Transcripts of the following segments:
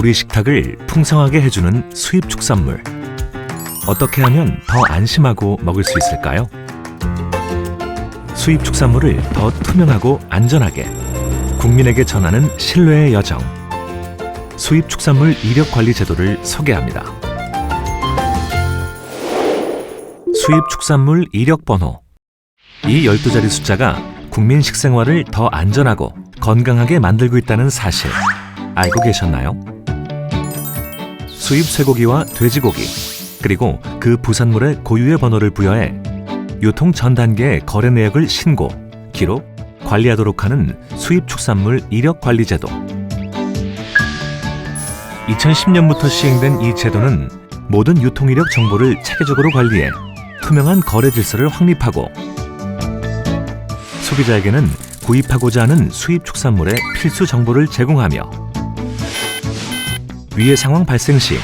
우리 식탁을 풍성하게 해주는 수입 축산물. 어떻게 하면 더 안심하고 먹을 수 있을까요? 수입 축산물을 더 투명하고 안전하게 국민에게 전하는 신뢰의 여정. 수입 축산물 이력 관리 제도를 소개합니다. 수입 축산물 이력 번호. 이 12자리 숫자가 국민 식생활을 더 안전하고 건강하게 만들고 있다는 사실 알고 계셨나요? 수입 쇠고기와 돼지고기 그리고 그 부산물의 고유의 번호를 부여해 유통 전 단계의 거래 내역을 신고, 기록, 관리하도록 하는 수입 축산물 이력 관리 제도. 2010년부터 시행된 이 제도는 모든 유통 이력 정보를 체계적으로 관리해 투명한 거래 질서를 확립하고 소비자에게는 구입하고자 하는 수입 축산물의 필수 정보를 제공하며 위해 상황 발생 시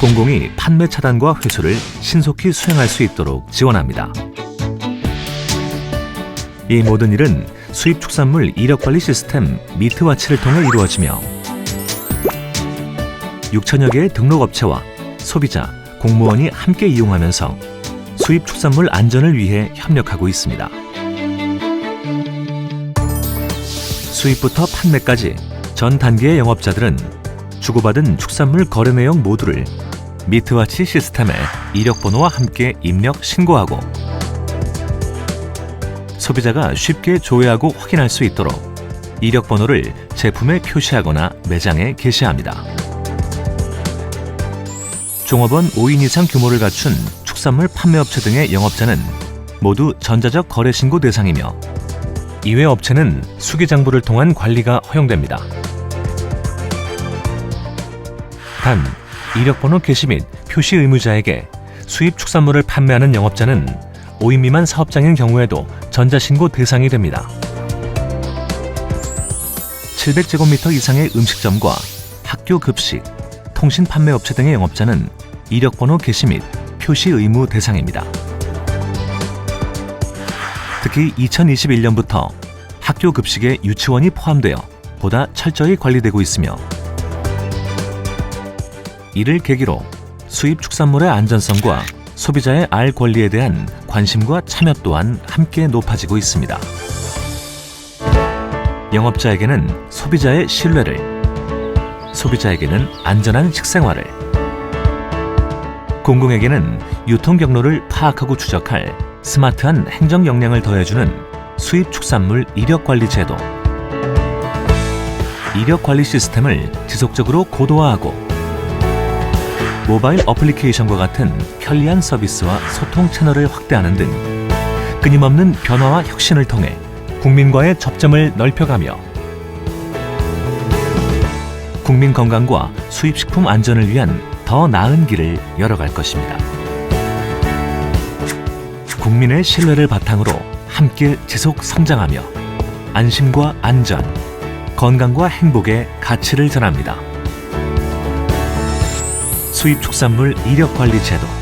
공공이 판매 차단과 회수를 신속히 수행할 수 있도록 지원합니다. 이 모든 일은 수입 축산물 이력 관리 시스템 미트와치를 통해 이루어지며 6천여 개의 등록 업체와 소비자, 공무원이 함께 이용하면서 수입 축산물 안전을 위해 협력하고 있습니다. 수입부터 판매까지 전 단계의 영업자들은 주고받은 축산물 거래 내용 모두를 미트와치 시스템에 이력 번호와 함께 입력 신고하고 소비자가 쉽게 조회하고 확인할 수 있도록 이력 번호를 제품에 표시하거나 매장에 게시합니다. 종업원 5인 이상 규모를 갖춘 축산물 판매업체 등의 영업자는 모두 전자적 거래 신고 대상이며 이외 업체는 수기장부를 통한 관리가 허용됩니다. 단, 이력번호 게시 및 표시 의무자에게 수입 축산물을 판매하는 영업자는 5인 미만 사업장인 경우에도 전자신고 대상이 됩니다. 700제곱미터 이상의 음식점과 학교 급식, 통신 판매 업체 등의 영업자는 이력번호 게시 및 표시 의무 대상입니다. 특히 2021년부터 학교 급식에 유치원이 포함되어 보다 철저히 관리되고 있으며 이를 계기로 수입 축산물의 안전성과 소비자의 알 권리에 대한 관심과 참여 또한 함께 높아지고 있습니다. 영업자에게는 소비자의 신뢰를, 소비자에게는 안전한 식생활을, 공공에게는 유통 경로를 파악하고 추적할 스마트한 행정 역량을 더해주는 수입 축산물 이력 관리 제도. 이력 관리 시스템을 지속적으로 고도화하고 모바일 어플리케이션과 같은 편리한 서비스와 소통 채널을 확대하는 등 끊임없는 변화와 혁신을 통해 국민과의 접점을 넓혀가며 국민 건강과 수입식품 안전을 위한 더 나은 길을 열어갈 것입니다. 국민의 신뢰를 바탕으로 함께 지속 성장하며 안심과 안전, 건강과 행복의 가치를 전합니다. 수입 축산물 이력 관리 제도